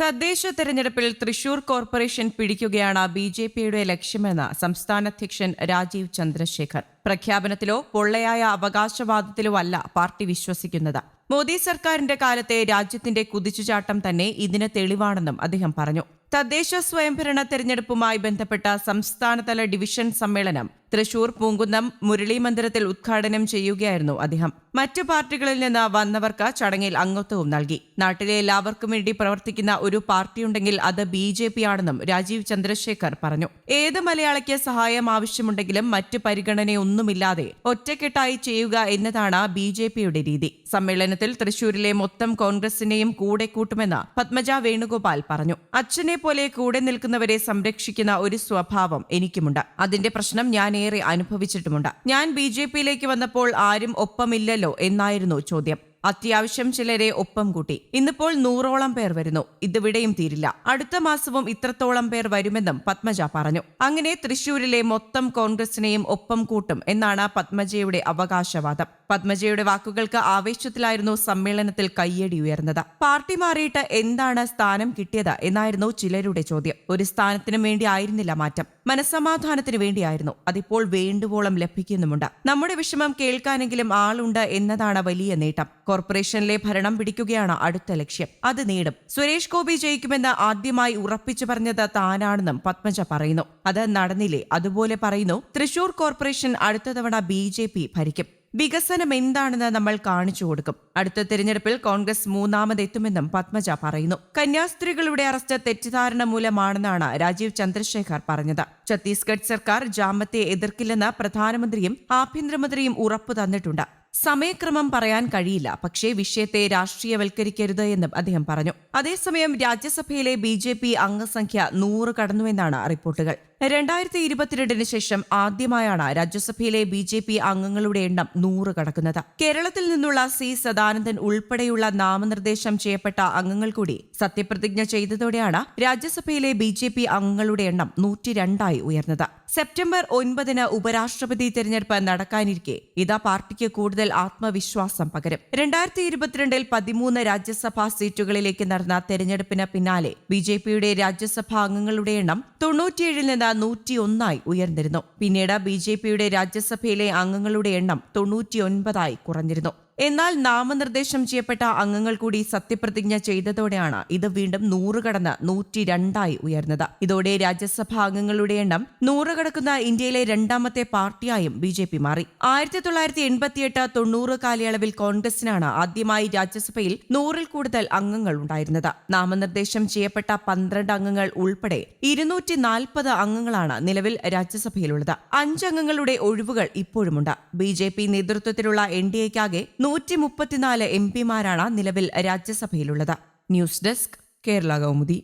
തദ്ദേശ തെരഞ്ഞെടുപ്പിൽ തൃശൂർ കോർപ്പറേഷൻ പിടിക്കുകയാണ് ബി ജെ പിയുടെ ലക്ഷ്യമെന്ന് സംസ്ഥാന അധ്യക്ഷൻ രാജീവ് ചന്ദ്രശേഖർ. പ്രഖ്യാപനത്തിലോ പൊള്ളയായ അവകാശവാദത്തിലോ അല്ല പാർട്ടി വിശ്വസിക്കുന്നത്. മോദി സർക്കാരിന്റെ കാലത്തെ രാജ്യത്തിന്റെ കുതിച്ചുചാട്ടം തന്നെ ഇതിന് തെളിവാണെന്നും അദ്ദേഹം പറഞ്ഞു. തദ്ദേശ സ്വയംഭരണ തെരഞ്ഞെടുപ്പുമായി ബന്ധപ്പെട്ട സംസ്ഥാനതല ഡിവിഷൻ സമ്മേളനം തൃശൂർ പൂങ്കുന്നം മുരളി മന്ദിരത്തിൽ ഉദ്ഘാടനം ചെയ്യുകയായിരുന്നു അദ്ദേഹം. മറ്റു പാർട്ടികളിൽ നിന്ന് വന്നവർക്ക് ചടങ്ങിൽ അംഗത്വവും നൽകി. നാട്ടിലെ എല്ലാവർക്കും വേണ്ടി പ്രവർത്തിക്കുന്ന ഒരു പാർട്ടിയുണ്ടെങ്കിൽ അത് ബി ജെ പി ആണെന്നും രാജീവ് ചന്ദ്രശേഖർ പറഞ്ഞു. ഏത് മലയാളിക്ക് സഹായം ആവശ്യമുണ്ടെങ്കിലും മറ്റു പരിഗണനയൊന്നുമില്ലാതെ ഒറ്റക്കെട്ടായി ചെയ്യുക എന്നതാണ് ബി ജെ പിയുടെ രീതി. സമ്മേളനത്തിൽ തൃശൂരിലെ മൊത്തം കോൺഗ്രസിനെയും കൂടെ കൂട്ടുമെന്ന് പത്മജ വേണുഗോപാൽ പറഞ്ഞു. അച്ഛനെ പോലെ കൂടെ നിൽക്കുന്നവരെ സംരക്ഷിക്കുന്ന ഒരു സ്വഭാവം എനിക്കുമുണ്ട്. അതിന്റെ പ്രശ്നം ഞാൻ ഏറെ അനുഭവിച്ചിട്ടുമുണ്ട്. ഞാൻ ബി ജെ പിയിലേക്ക് വന്നപ്പോൾ ആരും ഒപ്പമില്ലല്ലോ എന്നായിരുന്നു ചോദ്യം. അത്യാവശ്യം ചിലരെ ഒപ്പം കൂട്ടി. ഇന്നിപ്പോൾ നൂറോളം പേർ വരുന്നു. ഇതിവിടെയും തീരില്ല. അടുത്ത മാസവും ഇത്രത്തോളം പേർ വരുമെന്നും പത്മജ പറഞ്ഞു. അങ്ങനെ തൃശൂരിലെ മൊത്തം കോൺഗ്രസിനെയും ഒപ്പം കൂട്ടും എന്നാണ് പത്മജയുടെ അവകാശവാദം. പത്മജയുടെ വാക്കുകൾക്ക് ആവേശത്തിലായിരുന്നു സമ്മേളനത്തിൽ കയ്യടി ഉയർന്നത്. പാർട്ടി മാറിയിട്ട് എന്താണ് സ്ഥാനം കിട്ടിയത് എന്നായിരുന്നു ചിലരുടെ ചോദ്യം. ഒരു സ്ഥാനത്തിനും വേണ്ടി ആയിരുന്നില്ല മാറ്റം. മനസമാധാനത്തിന് വേണ്ടിയായിരുന്നു. അതിപ്പോൾ വേണ്ടുവോളം ലഭിക്കുന്നുമുണ്ട്. നമ്മുടെ വിഷമം കേൾക്കാനെങ്കിലും ആളുണ്ട് എന്നതാണ് വലിയ നേട്ടം. കോർപ്പറേഷനിലെ ഭരണം പിടിക്കുകയാണ് അടുത്ത ലക്ഷ്യം. അത് നേടും. സുരേഷ് ഗോപി ജയിക്കുമെന്ന് ആദ്യമായി ഉറപ്പിച്ചു പറഞ്ഞത് താനാണെന്നും പത്മജ പറയുന്നു. അത് നടന്നില്ലേ? അതുപോലെ പറയുന്നു തൃശൂർ കോർപ്പറേഷൻ അടുത്ത തവണ ബി ഭരിക്കും. വികസനം എന്താണെന്ന് നമ്മൾ കാണിച്ചു കൊടുക്കും. അടുത്ത തിരഞ്ഞെടുപ്പിൽ കോൺഗ്രസ് മൂന്നാമതെത്തുമെന്നും പത്മജ പറയുന്നു. കന്യാസ്ത്രീകളുടെ അറസ്റ്റ് തെറ്റിദ്ധാരണ മൂലമാണെന്നാണ് രാജീവ് ചന്ദ്രശേഖർ പറഞ്ഞത്. ഛത്തീസ്ഗഡ് സർക്കാർ ജാമത്തെ എതിർക്കില്ലെന്ന് പ്രധാനമന്ത്രിയും ആഭ്യന്തരമന്ത്രിയും ഉറപ്പു തന്നിട്ടുണ്ട്. സമയക്രമം പറയാൻ കഴിയില്ല. പക്ഷേ വിഷയത്തെ രാഷ്ട്രീയവൽക്കരിക്കരുത് എന്നും അദ്ദേഹം പറഞ്ഞു. അതേസമയം രാജ്യസഭയിലെ ബി ജെ പി അംഗസംഖ്യ നൂറ് കടന്നുവെന്നാണ് റിപ്പോർട്ടുകൾ. രണ്ടായിരത്തി ഇരുപത്തിരണ്ടിന് ശേഷം ആദ്യമായാണ് രാജ്യസഭയിലെ ബി ജെ പി അംഗങ്ങളുടെ എണ്ണം നൂറ് കടക്കുന്നത്. കേരളത്തിൽ നിന്നുള്ള സി സദാനന്ദൻ ഉൾപ്പെടെയുള്ള നാമനിർദ്ദേശം ചെയ്യപ്പെട്ട അംഗങ്ങൾ കൂടി സത്യപ്രതിജ്ഞ ചെയ്തതോടെയാണ് രാജ്യസഭയിലെ ബി ജെ പി അംഗങ്ങളുടെ എണ്ണം നൂറ്റിരണ്ടായി ഉയർന്നത്. സെപ്റ്റംബർ ഒൻപതിന് ഉപരാഷ്ട്രപതി തിരഞ്ഞെടുപ്പ് നടക്കാനിരിക്കെ. ഇതാ പാർട്ടിക്ക് കൂടുതൽ ആത്മവിശ്വാസം പകരും. രണ്ടായിരത്തി ഇരുപത്തിരണ്ടിൽ പതിമൂന്ന് രാജ്യസഭാ സീറ്റുകളിലേക്ക് നടന്ന തെരഞ്ഞെടുപ്പിന് പിന്നാലെ ബി ജെ പിയുടെ രാജ്യസഭാ അംഗങ്ങളുടെ എണ്ണം തൊണ്ണൂറ്റിയേഴിൽ നിന്ന് നൂറ്റിയൊന്നായി ഉയർന്നിരുന്നു. പിന്നീട് ബി ജെ പിയുടെ രാജ്യസഭയിലെ അംഗങ്ങളുടെ എണ്ണം തൊണ്ണൂറ്റിയൊൻപതായി കുറഞ്ഞിരുന്നു. എന്നാൽ നാമനിർദ്ദേശം ചെയ്യപ്പെട്ട അംഗങ്ങൾ കൂടി സത്യപ്രതിജ്ഞ ചെയ്തതോടെയാണ് ഇത് വീണ്ടും നൂറ് കടന്ന് നൂറ്റി രണ്ടായി ഉയർന്നത്. ഇതോടെ രാജ്യസഭാ അംഗങ്ങളുടെ എണ്ണം നൂറ് കടക്കുന്ന ഇന്ത്യയിലെ രണ്ടാമത്തെ പാർട്ടിയായും ബി ജെ പി മാറി. ആയിരത്തി തൊള്ളായിരത്തി എൺപത്തിയെട്ട് തൊണ്ണൂറ് കാലയളവിൽ കോൺഗ്രസിനാണ് ആദ്യമായി രാജ്യസഭയിൽ നൂറിൽ കൂടുതൽ അംഗങ്ങൾ ഉണ്ടായിരുന്നത്. നാമനിർദ്ദേശം ചെയ്യപ്പെട്ട പന്ത്രണ്ട് അംഗങ്ങൾ ഉൾപ്പെടെ ഇരുന്നൂറ്റി നാൽപ്പത് അംഗങ്ങളാണ് നിലവിൽ രാജ്യസഭയിലുള്ളത്. അഞ്ചംഗങ്ങളുടെ ഒഴിവുകൾ ഇപ്പോഴുമുണ്ട്. ബി ജെ പി നേതൃത്വത്തിലുള്ള എൻ ഡി എക്കാകെ നൂറ്റി മുപ്പത്തിനാല് എം പിമാരാണ് നിലവിൽ രാജ്യസഭയിലുള്ളത്. News desk Kerala Kaumudi.